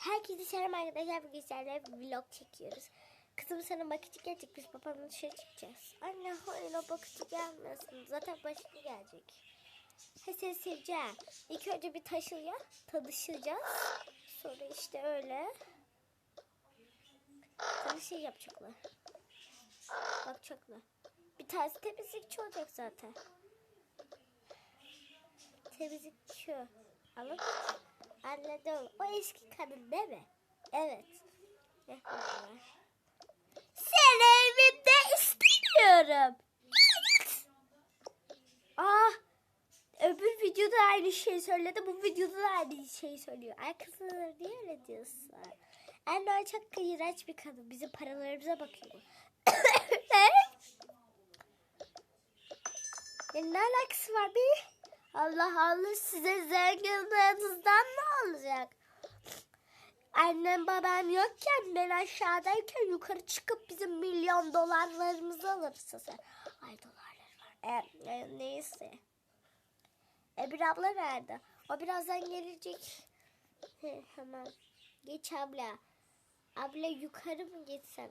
Herkese selam arkadaşlar. Bugün sizlerle vlog çekiyoruz. Kızım sana bakıcı gelecek. Biz babamla dışarı çıkacağız. Anne hayır o bakıcı gelmesin. Zaten başka gelecek. He seni seveceğim. İlk önce bir taşıya tanışacağız. Sonra işte öyle. Sana şey yapacaklar. Bakacaklar. Bir tanesi temizlikçi olacak zaten. Temizlikçi. Anladın? Anladım. O eski kadın değil mi? Evet. Seni evimde istemiyorum. Ah. Öbür videoda aynı şeyi söyledi. Bu videoda da aynı şeyi söylüyor. Ay kızlar niye öyle diyorsun? Anne çok iğrenç bir kadın. Bizim paralarımıza bakıyor. ne? Ya ne alakası var bir? Allah Allah size zenginliğinizden ne olacak? Annem babam yokken ben aşağıdayken yukarı çıkıp bizim milyon dolarlarımızı alırsın sen. Ay dolarlar var. E, e, neyse. Ebru abla nerede? O birazdan gelecek. He, hemen. Geç abla. Abla yukarı mı geçsen?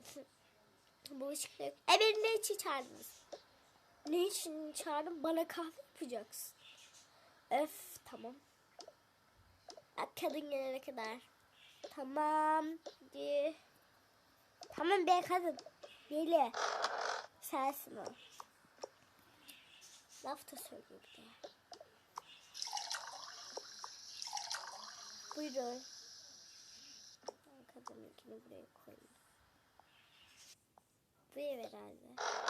Bu ışıkta yok. E beni ne için çağırdınız? Ne için çağırdın? Bana kahve yapacaksın. Öf tamam. Kadın gelene kadar. Tamam. De. Tamam be kadın. Geli. Sensin o. Laf da söylüyor bir de. Buyurun. Ben kadınınkini buraya koyayım. Bu ev herhalde.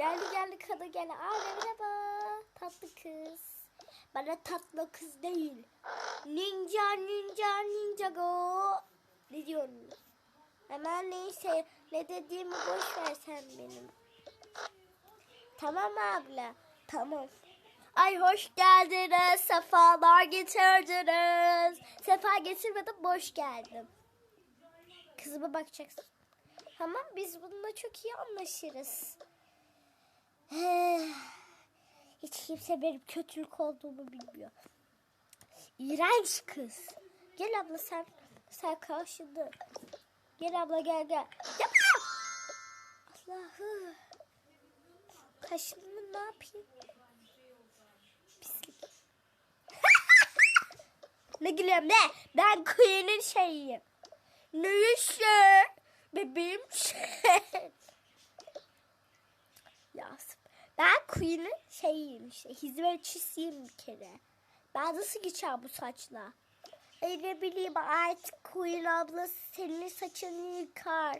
Geldi geldi kadın geldi. Aa merhaba. Tatlı kız. Bana tatlı kız değil. Ninja ninja ninja go. Ne diyorsun? Hemen neyse ne dediğimi boş ver sen benim. Tamam abla. Tamam. Ay hoş geldiniz. Sefalar getirdiniz. Sefa getirmedim boş geldim. Kızıma bakacaksın. Tamam biz bununla çok iyi anlaşırız. Hiç kimse benim kötülük olduğumu bilmiyor. İğrenç kız. Gel abla sen sen karşında. Gel abla gel gel. Yapma. Allah'ım. Kaşımı ne yapayım? Pislik. ne gülüyorum ne? Ben Queen'in şeyiyim. Ne işe? Bebeğim şey. Ben Queen'in şeyiyim işte. Hizmetçisiyim bir kere. Ben nasıl geçeceğim bu saçla? E ne bileyim artık Queen abla senin saçını yıkar.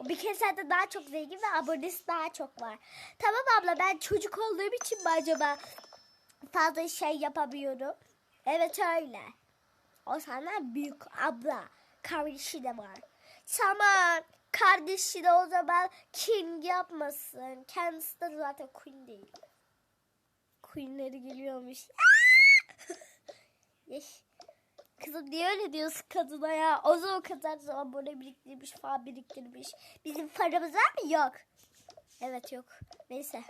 Bir kere sende daha çok zengin ve abonesi daha çok var. Tamam abla ben çocuk olduğum için mi acaba fazla şey yapamıyorum? Evet öyle. O senden büyük abla. Kardeşi de var. Tamam. Kardeşi de o zaman king yapmasın. Kendisi de zaten queen değil. Queenleri geliyormuş. Kızım niye öyle diyorsun kadına ya? O zaman kadar zaman abone biriktirmiş falan biriktirmiş. Bizim paramız var mı? Yok. Evet yok. Neyse.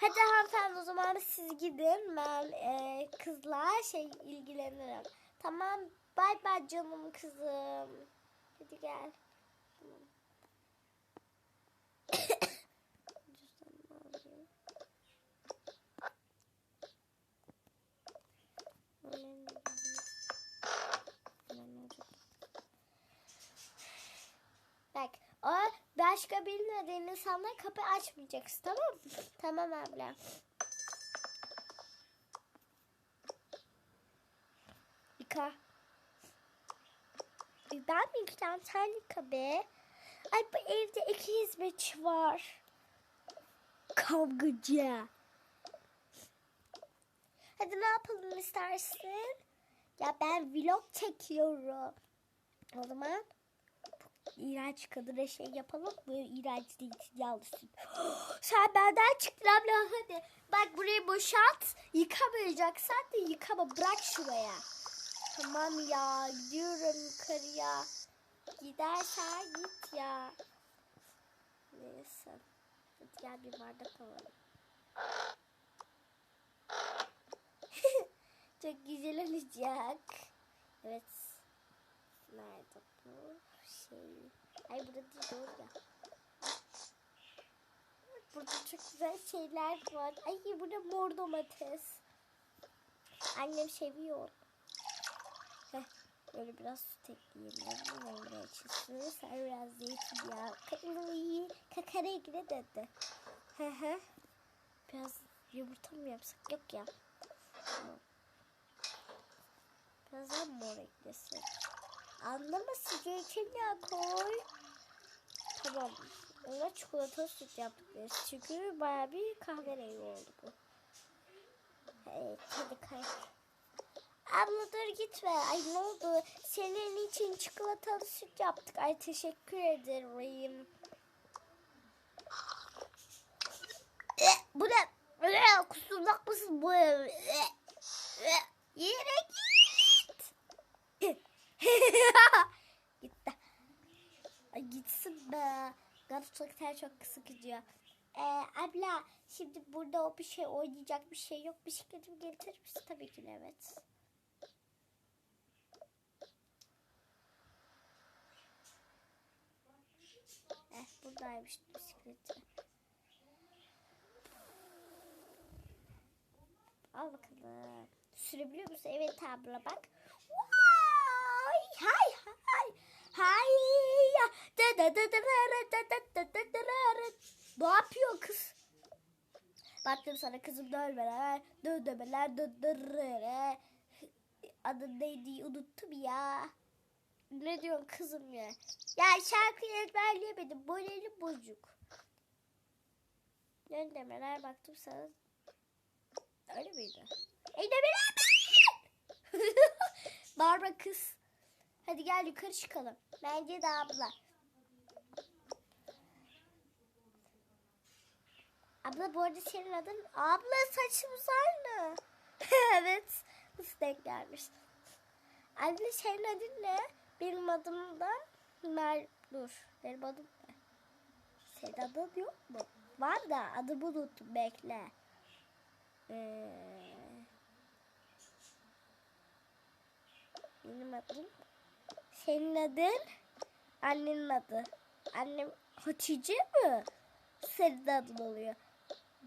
Hadi hanımefendi o zaman siz gidin. Ben e, kızla şey ilgilenirim. Tamam. Bay bay canım kızım. Hadi gel. Tamam. Bak o başka bilmediğin insanlara kapı açmayacaksın tamam mı? Tamam abla. Yıka. E, Ben mi yıkayacağım? Sen be. Ay bu evde iki hizmetçi var. Kavgacı. Hadi ne yapalım istersin? Ya ben vlog çekiyorum. O zaman iğrenç kadına şey yapalım mı? İğrenç değil, yanlışsın. Sen benden çıktın abla hadi. Bak burayı boşalt. Yıkamayacaksan da yıkama. Bırak şuraya. Tamam ya gidiyorum yukarıya. Gidersen git ya. Neyse. Hadi gel bir bardak alalım. Çok güzel olacak. Evet. Nerede bu şey? Ay burada değil doğru ya. Burada çok güzel şeyler var. Ay burada mor domates. Annem seviyor. Böyle biraz süt ekleyelim. Böyle açılsın. Sen biraz zeytinyağı. Kırmızıyı kakaregine dedi. Hı hı. Biraz yumurta mı yapsak? Yok ya. Biraz daha mor eklesin. Anlamasın zeytinyağı koy. Tamam. Ona çikolata süt yaptık biz. Çünkü baya bir kahverengi oldu bu. Evet hadi kay. Abla dur gitme. Ay ne oldu? Senin için çikolatalı süt yaptık. Ay teşekkür ederim. Bu ne? Kusurmak mısın bu? Yere git. Gitti. Ay gitsin be. Gerçekten çok sıkıcı. Ee, abla şimdi burada o bir şey oynayacak bir şey yok. Bisikletimi getirir misin? Tabii ki evet. Buradaymış bisikleti. Al bakalım. Sürebiliyor musun? Evet abla bak. Vay! Hay hay. Hay. Da da da da da da da da da da da. Ne yapıyor kız? Baktım sana kızım dövmeler, dövmeler, dövmeler. Adı neydi unuttum ya. Ne diyorsun kızım ya? Ya şarkıyı ezberleyemedim. Moralim bozuk. Ne demeler baktım sana. Öyle miydi? Ey demeler Bağırma kız. Hadi gel yukarı çıkalım. Bence de abla. Abla bu arada senin adın... Abla saçımız aynı. evet. Nasıl denk gelmiş. Abla senin adın ne? Benim adım da Mer... Dur. Benim adım ne? Senin adın yok mu? Var da adımı unuttum. Bekle. Ee, benim adım... Senin adın? Annenin adı. Annem Hatice mi? Senin adın oluyor.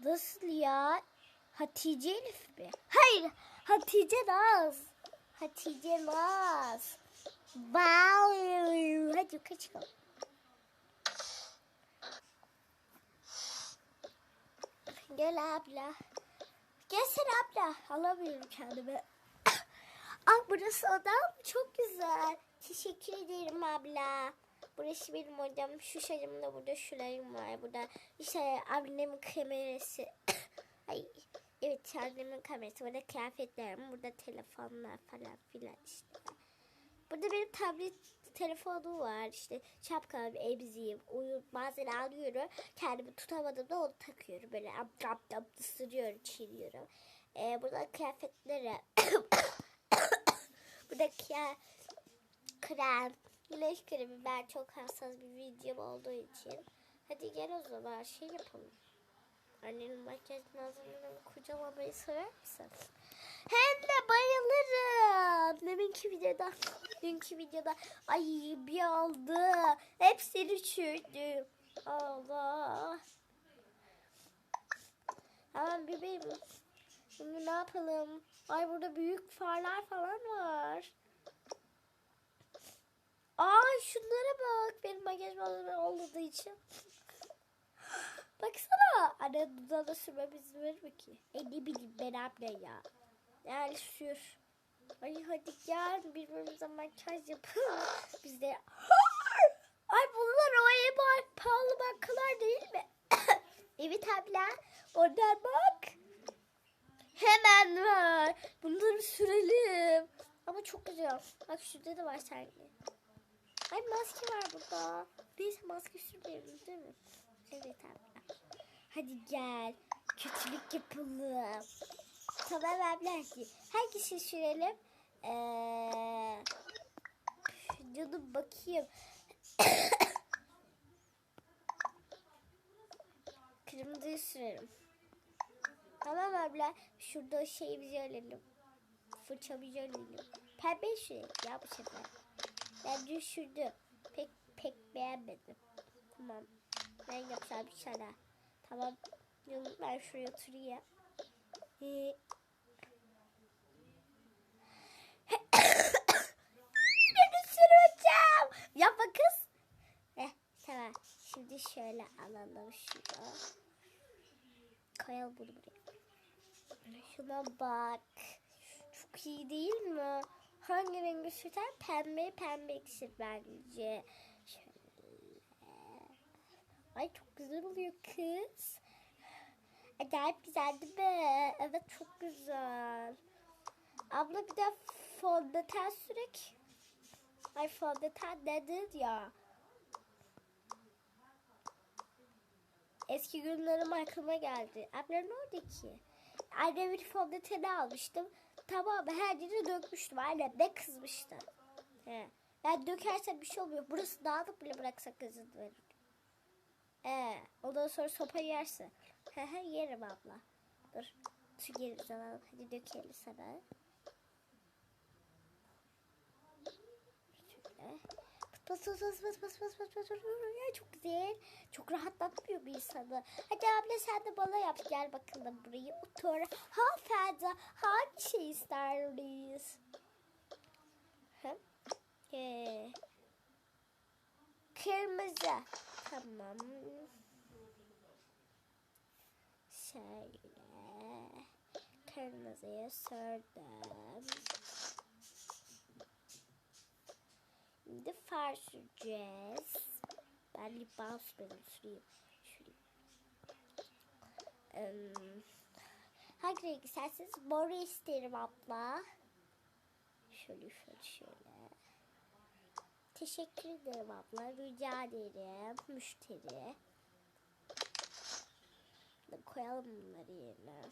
Nasıl ya? Hatice Elif mi? Hayır. Hatice Naz. Hatice Naz. Wow. Hadi yukarı çıkalım. Gel abla. Gel sen abla. Alamıyorum kendimi. Ah burası odam çok güzel. Teşekkür ederim abla. Burası benim odam. Şu şarjım burada şularım var. Burada işte annemin kamerası. Ay evet annemin kamerası. Burada kıyafetlerim. Burada telefonlar falan filan işte. Burada benim tablet telefonum var. İşte şapkalım, emziğim, uyum. Bazen alıyorum. Kendimi tutamadığımda onu takıyorum. Böyle amp amp amp ısırıyorum, çiğniyorum. Ee, burada kıyafetleri Buradaki ya krem, güneş kremi ben çok hassas bir videom olduğu için. Hadi gel o zaman şey yapalım. Annenin makyaj malzemelerini kucalamayı sever misin? Hem de bayılırım. Deminki videoda, dünkü videoda ay bir aldı. Hepsini çürdüm. Allah. Tamam bebeğim. Şimdi ne yapalım? Ay burada büyük farlar falan var. Ay şunlara bak. Benim makyaj malzemem olmadığı için. Baksana. Anne dudağına sürmem izin verir mi ki? E ne bileyim ben abla ya. Yani sür. Ay hadi gel birbirimize makyaj yapalım. Biz de... Ay bunlar o en pahalı markalar değil mi? evet abla. Oradan bak. Hemen var. Bunları sürelim. Ama çok güzel. Bak şurada da var sanki. Ay maske var burada. Neyse maske sürmeyelim değil mi? Evet abla. Hadi gel. Kötülük yapalım. Tamam abla hadi. Hangisi sürelim? Ee, canım bakayım. Kırmızıyı sürerim. Tamam abla. Şurada şeyimizi alalım. fırçalayacağım elim. Pembe şey ya bu sefer. Ben düşürdüm. Pek pek beğenmedim. Tamam. Ben yapacağım şeyler. Tamam. Ben şuraya oturayım. Ee, Beni süreceğim. Yapma kız. Eh, tamam. Şimdi şöyle alalım şunu. Koyalım bunu buraya. Şuna bak. Çok iyi değil mi? Hangi rengi süter? Pembe pembe iksir bence. Şöyle. Ay çok güzel oluyor kız. Acayip güzel değil mi? Evet çok güzel. Abla bir de fondöten sürek. Ay fondöten nedir ya? Eski günlerim aklıma geldi. Abla ne oldu ki? Annemin fondöteni almıştım. Tamam her yeri dökmüştüm. Annem de kızmıştı. He. Ben dökersem bir şey olmuyor. Burası dağınık bile bıraksak özür dilerim. Ee, ondan sonra sopa yersin. Yerim abla. Dur. Su geliriz alalım. Hadi dökelim sana. Bas bas bas bas bas bas bas bas. Ya çok güzel. Çok rahatlatmıyor bir insanı. Hadi abla sen de bana yap. Gel bakalım burayı. Otur. Hanımefendi hangi şey isteriz? Hı? Ee, kırmızı. Tamam. Şöyle. Kırmızıya sürdüm. Şimdi far süreceğiz. Ben lip balm süreyim. süreyim. Şuraya. Em, hangi renk isterseniz mor isterim abla. Şöyle şöyle şöyle. Teşekkür ederim abla. Rica ederim. Müşteri. Koyalım bunları yerine.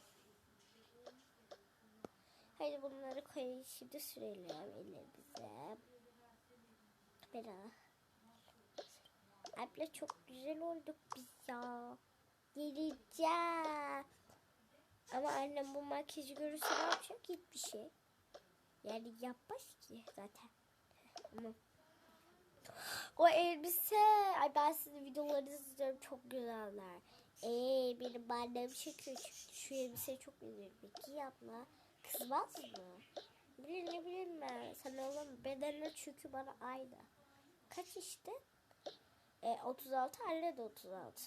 Hadi bunları koyayım. Şimdi sürelim ellerimize. Bera. Abla çok güzel olduk biz ya. Geleceğim. Ama annem bu makyajı görürse ne yapacak? Hiçbir şey. Yani yapmaz ki zaten. Ama o elbise. Ay ben sizin videolarınızı izliyorum. Çok güzeller. Eee benim annem çekiyor. Şu, şu elbise çok güzel. Peki yapma. Kızmaz mı? Bilir ne bilir mi? Sen oğlum bedenler çünkü bana aynı. Kaç işte? E, 36 anne de 36.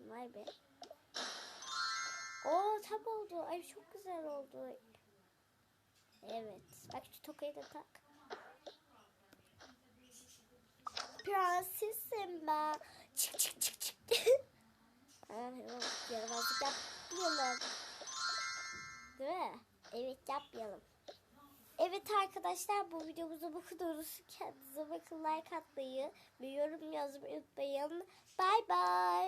Vay be. Oo tam oldu. Ay çok güzel oldu. Evet. Bak şu tokayı da tak. Prensesim ben. Çık çık çık çık. Yaramazlık yapmayalım. Değil mi? Evet yapmayalım. Evet arkadaşlar bu videomuzda bu kadar. Kendinize bakın like atmayı ve yorum yazmayı unutmayın. Bay bay.